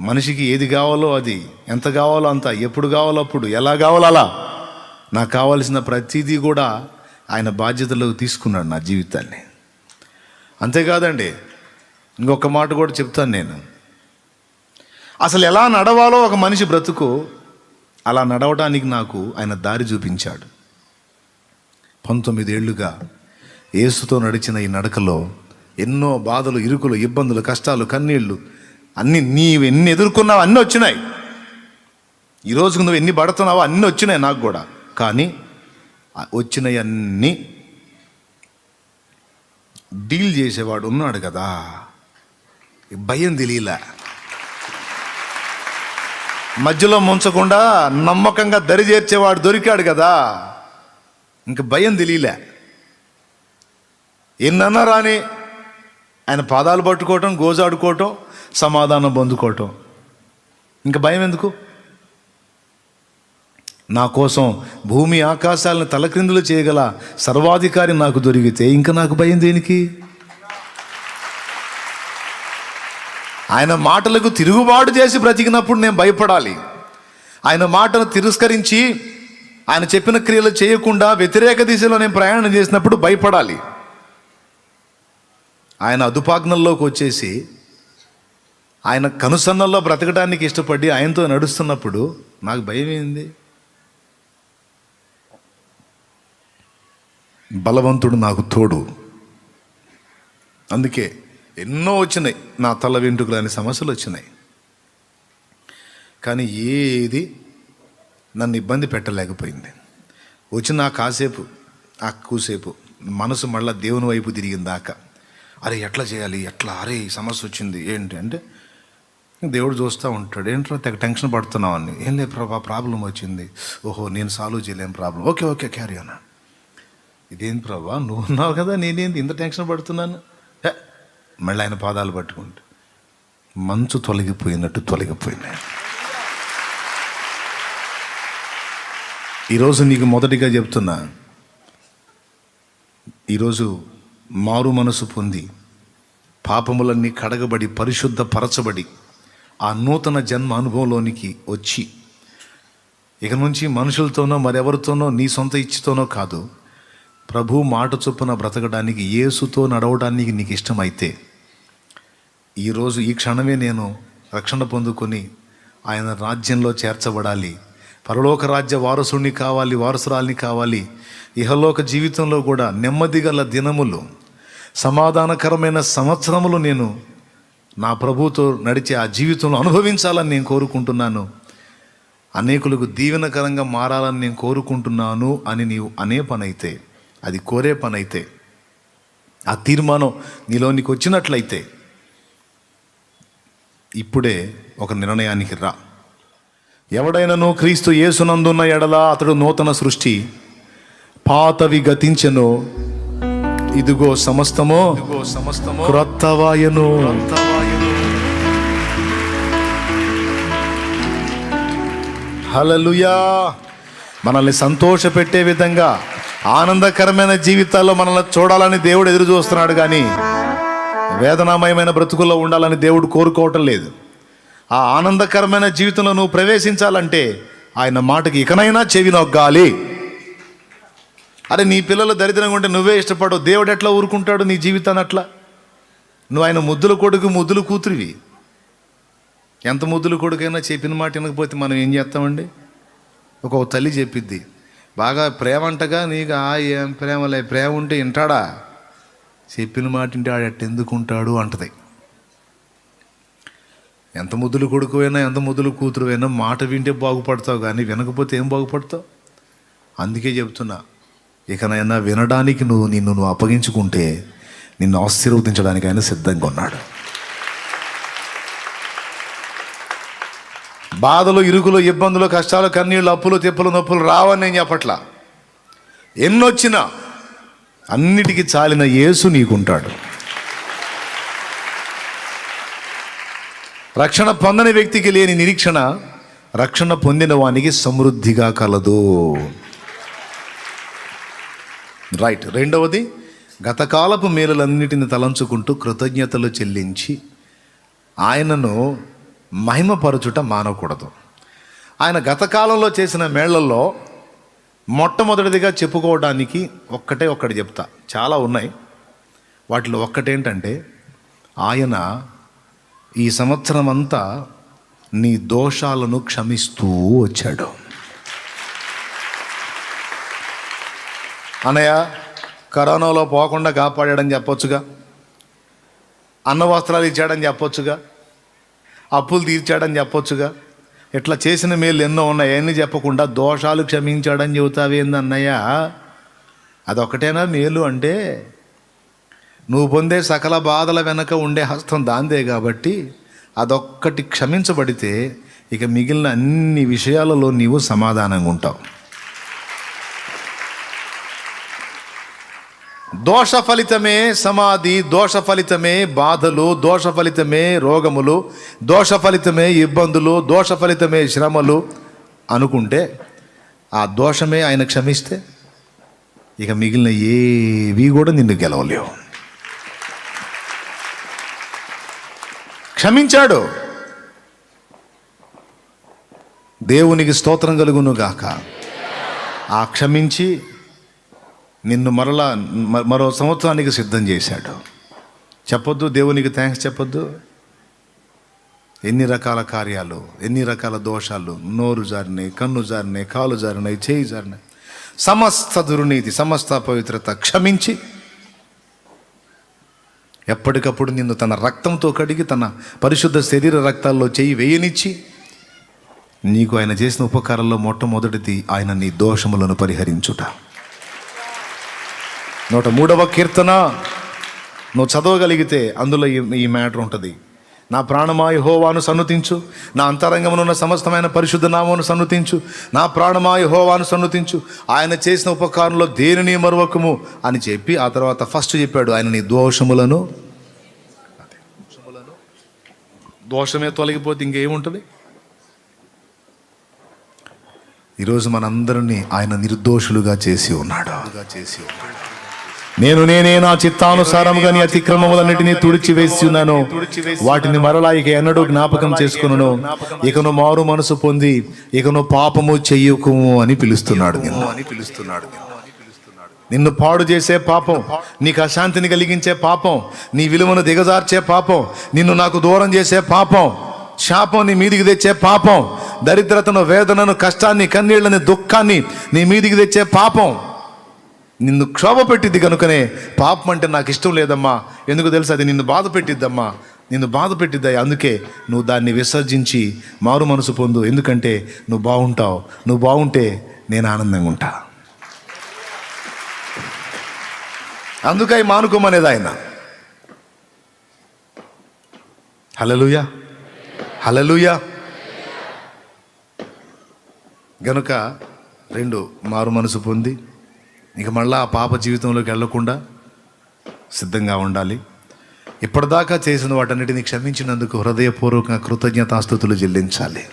మనిషికి ఏది కావాలో అది. ఎంత కావాలో అంత. ఎప్పుడు కావాలో అప్పుడు. ఎలా కావాలో అలా. నాకు కావాల్సిన ప్రతిదీ కూడా ఆయన బాధ్యతలోకి తీసుకున్నాడు నా జీవితాన్ని. అంతేకాదండి ఇంకొక మాట కూడా చెప్తాను నేను. అసలు ఎలా నడవాలో ఒక మనిషి బ్రతుకు అలా నడవడానికి నాకు ఆయన దారి చూపించాడు. పంతొమ్మిదేళ్ళుగా ఏసుతో నడిచిన ఈ నడకలో ఎన్నో బాధలు ఇరుకులు ఇబ్బందులు కష్టాలు కన్నీళ్ళు అన్ని నీవు ఎన్ని ఎదుర్కొన్నావు అన్నీ వచ్చినాయి. ఈ నువ్వు ఎన్ని పడుతున్నావో అన్నీ వచ్చినాయి నాకు కూడా. కానీ వచ్చినవన్నీ అన్నీ డీల్ చేసేవాడు ఉన్నాడు కదా. భయం తెలియలే. మధ్యలో ముంచకుండా నమ్మకంగా దరి చేర్చేవాడు దొరికాడు కదా. ఇంక భయం తెలియలే. ఎన్నన్నా రాని ఆయన పాదాలు పట్టుకోవటం గోజాడుకోవటం సమాధానం పొందుకోవటం. ఇంకా భయం ఎందుకు? నా కోసం భూమి ఆకాశాలను తలక్రిందులు చేయగల సర్వాధికారి నాకు దొరికితే ఇంకా నాకు భయం దేనికి? ఆయన మాటలకు తిరుగుబాటు చేసి బ్రతికినప్పుడు నేను భయపడాలి. ఆయన మాటను తిరస్కరించి ఆయన చెప్పిన క్రియలు చేయకుండా వ్యతిరేక దిశలో నేను ప్రయాణం చేసినప్పుడు భయపడాలి. ఆయన అదుపాజ్ఞల్లోకి వచ్చేసి ఆయన కనుసన్నల్లో బ్రతకడానికి ఇష్టపడి ఆయనతో నడుస్తున్నప్పుడు నాకు భయం ఏంది బలవంతుడు నాకు తోడు. అందుకే ఎన్నో వచ్చినాయి నా తల వెంట్రుకలు అనే సమస్యలు వచ్చినాయి. కానీ ఏది నన్ను ఇబ్బంది పెట్టలేకపోయింది. వచ్చిన కాసేపు ఆ కూసేపు మనసు మళ్ళీ దేవుని వైపు తిరిగిన దాకా అరే ఎట్లా చేయాలి ఎట్లా అరే ఈ సమస్య వచ్చింది ఏంటి అంటే దేవుడు చూస్తూ ఉంటాడు. ఏంట్రా తెగ టెన్షన్ పడుతున్నావు అని. ఏం లేదు ప్రభా ప్రాబ్లం వచ్చింది. ఓహో నేను సాల్వ్ చేయలేం ప్రాబ్లం. ఓకే ఓకే క్యారీ అన్నా ఇదేంటి ప్రభా నువ్వు ఉన్నావు కదా నేనేంది? ఇంత టెన్షన్ పడుతున్నాను? మళ్ళీ ఆయన పాదాలు పట్టుకుంటే. మంచు తొలగిపోయినట్టు తొలగిపోయినాయి. ఈరోజు నీకు మొదటిగా చెప్తున్నా ఈరోజు మారు మనసు పొంది పాపములన్నీ కడగబడి పరిశుద్ధ పరచబడి ఆ నూతన జన్మ అనుభవంలోనికి వచ్చి ఇక నుంచి మనుషులతోనో మరెవరితోనో నీ సొంత ఇచ్చితోనో కాదు ప్రభు మాట చొప్పున బ్రతకడానికి యేసుతో నడవడానికి నీకు ఇష్టమైతే ఈరోజు ఈ క్షణమే నేను రక్షణ పొందుకొని ఆయన రాజ్యంలో చేర్చబడాలి. పరలోక రాజ్య వారసుడిని కావాలి వారసురాల్ని కావాలి. ఇహలోక జీవితంలో కూడా నెమ్మది గల దినములు సమాధానకరమైన సంవత్సరములు నేను నా ప్రభుతో నడిచే ఆ జీవితంలో అనుభవించాలని నేను కోరుకుంటున్నాను. అనేకులకు దీవెనకరంగా మారాలని నేను కోరుకుంటున్నాను అని నీవు అనే పని అయితే అది కోరే పని అయితే ఆ తీర్మానం నీలోనికి వచ్చినట్లయితే ఇప్పుడే ఒక నిర్ణయానికి రా. ఎవడైనను క్రీస్తు యేసునందున్న ఎడల అతడు నూతన సృష్టి పాతవి గతించెను. ఇదిగో సమస్తమో సమస్తమో క్రొత్తవాయను. హలలుయా మనల్ని సంతోషపెట్టే విధంగా ఆనందకరమైన జీవితాల్లో మనల్ని చూడాలని దేవుడు ఎదురు చూస్తున్నాడు కానీ వేదనామయమైన బ్రతుకుల్లో ఉండాలని దేవుడు కోరుకోవటం లేదు. ఆ ఆనందకరమైన జీవితంలో నువ్వు ప్రవేశించాలంటే ఆయన మాటకి ఇకనైనా చెవి నొగ్గాలి అరే నీ పిల్లలు దరిద్రంగా ఉంటే నువ్వే ఇష్టపడవు. దేవుడు ఎట్లా ఊరుకుంటాడు నీ జీవితాన్ని అట్లా? నువ్వు ఆయన ముద్దుల కొడుకు ముద్దులు కూతురివి. ఎంత ముద్దులు కొడుకైనా చెప్పిన మాట వినకపోతే మనం ఏం చేస్తామండి? ఒక తల్లి చెప్పిద్ది బాగా ప్రేమ అంటగా నీకు ఆ ఏం ప్రేమలే ప్రేమ ఉంటే వింటాడా? చెప్పిన మాట వింటే ఆడు ఎందుకుంటాడు? ఉంటాడు అంటది. ఎంత ముద్దులు కొడుకు అయినా ఎంత ముద్దులు కూతురు అయినా మాట వింటే బాగుపడతావు కానీ వినకపోతే ఏం బాగుపడతావు? అందుకే చెప్తున్నా ఇకనైనా వినడానికి నువ్వు నిన్ను నువ్వు అప్పగించుకుంటే నిన్ను ఆశీర్వదించడానికి ఆయన సిద్ధంగా ఉన్నాడు. బాధలు ఇరుకులు ఇబ్బందులు కష్టాలు కన్నీళ్ళు అప్పులు తిప్పులు నొప్పులు రావని నేను చెప్పట్లా. ఎన్నొచ్చినా అన్నిటికీ చాలిన యేసు నీకుంటాడు. రక్షణ పొందని వ్యక్తికి లేని నిరీక్షణ రక్షణ పొందిన వానికి సమృద్ధిగా కలదు. రైట్. రెండవది గతకాలపు మేలులన్నిటిని తలంచుకుంటూ కృతజ్ఞతలు చెల్లించి ఆయనను మహిమపరచుట మానకూడదు. ఆయన గతకాలంలో చేసిన మేళ్ళలో మొట్టమొదటిదిగా చెప్పుకోవడానికి ఒక్కటే ఒక్కటి చెప్తా. చాలా ఉన్నాయి. వాటిలో ఒక్కటేంటంటే ఆయన ఈ సంవత్సరం అంతా నీ దోషాలను క్షమిస్తూ వచ్చాడు. అన్నయ్య కరోనాలో పోకుండా కాపాడాడని చెప్పొచ్చుగా. అన్న వస్త్రాలు ఇచ్చాడని చెప్పొచ్చుగా. అప్పులు తీర్చాడని చెప్పొచ్చుగా. ఇట్లా చేసిన మేలు ఎన్నో ఉన్నాయి ఎన్ని చెప్పకుండా దోషాలు క్షమించాడని చెబుతావేంది అన్నయ్య? అదొకటేనా మేలు అంటే? నువ్వు పొందే సకల బాధల వెనక ఉండే హస్తం దాందే కాబట్టి అదొక్కటి క్షమించబడితే ఇక మిగిలిన అన్ని విషయాలలో నీవు సమాధానంగా ఉంటావు. దోష ఫలితమే సమాధి దోష ఫలితమే బాధలు దోష ఫలితమే రోగములు దోష ఫలితమే ఇబ్బందులు దోష ఫలితమే శ్రమలు అనుకుంటే ఆ దోషమే ఆయన క్షమిస్తే ఇక మిగిలిన ఏవి కూడా నిన్ను గెలవలేవు. క్షమించాడు. దేవునికి స్తోత్రం కలుగును గాక ఆ క్షమించి నిన్ను మరలా మరో సంవత్సరానికి సిద్ధం చేశాడు. చెప్పొద్దు దేవునికి థ్యాంక్స్ చెప్పొద్దు. ఎన్ని రకాల కార్యాలు ఎన్ని రకాల దోషాలు నోరు జారినాయి కన్ను జారినాయి కాలు జారినాయి చేయి జారినాయి. సమస్త దుర్నీతి సమస్త పవిత్రత క్షమించి. ఎప్పటికప్పుడు నిన్ను తన రక్తంతో కడిగి తన పరిశుద్ధ శరీర రక్తాల్లో చేయి వేయనిచ్చి నీకు ఆయన చేసిన ఉపకారంలో మొట్టమొదటిది ఆయన నీ దోషములను పరిహరించుట. నూట మూడవ కీర్తన. నువ్వు చదవగలిగితే అందులో ఈ ఈ మ్యాటర్ ఉంటుంది. నా ప్రాణమా హోవాను సన్నుతించు. నా అంతరంగమునున్న సమస్తమైన పరిశుద్ధ నామమును సన్నుతించు. నా ప్రాణమా హోవాను సన్నుతించు. ఆయన చేసిన ఉపకారంలో దేనిని మరొకము అని చెప్పి ఆ తర్వాత ఫస్ట్ చెప్పాడు ఆయన నీ దోషములను. దోషమే తొలగిపోతే ఇంకేముంటుంది? ఈరోజు మనందరినీ ఆయన నిర్దోషులుగా చేసి ఉన్నాడు చేసి ఉన్నాడు. నేను నేనే నా చిత్తానుసారముగా నీ అతిక్రమములన్నిటినీ తుడిచివేసి ఉన్నాను వాటిని మరలా ఇక ఎన్నడూ జ్ఞాపకం చేసుకును ఇకను మారు మనసు పొంది ఇకను పాపము చెయ్యకుము అని పిలుస్తున్నాడు నిన్ను. అని పిలుస్తున్నాడు నిన్ను పాడు చేసే పాపం నీకు అశాంతిని కలిగించే పాపం నీ విలువను దిగజార్చే పాపం నిన్ను నాకు దూరం చేసే పాపం శాపం నీ మీదికి తెచ్చే పాపం దరిద్రతను వేదనను కష్టాన్ని కన్నీళ్ళని దుఃఖాన్ని నీ మీదికి తెచ్చే పాపం. నిన్ను క్షోభ పెట్టిద్ది కనుకనే పాపం అంటే నాకు ఇష్టం లేదమ్మా. ఎందుకు తెలుసు? అది నిన్ను బాధ పెట్టిద్దమ్మా నిన్ను బాధ పెట్టిద్దాయి అందుకే నువ్వు దాన్ని విసర్జించి మారు మనసు పొందు. ఎందుకంటే నువ్వు బాగుంటావు. నువ్వు బాగుంటే నేను ఆనందంగా ఉంటా. అందుకై మానుకోమనేది ఆయన. హలలుయా హలలుయా గనుక రెండు మారు మనసు పొంది ఇక మళ్ళీ ఆ పాప జీవితంలోకి వెళ్ళకుండా సిద్ధంగా ఉండాలి. ఇప్పటిదాకా చేసిన వాటన్నిటిని క్షమించినందుకు హృదయపూర్వక కృతజ్ఞతాస్థుతులు చెల్లించాలి.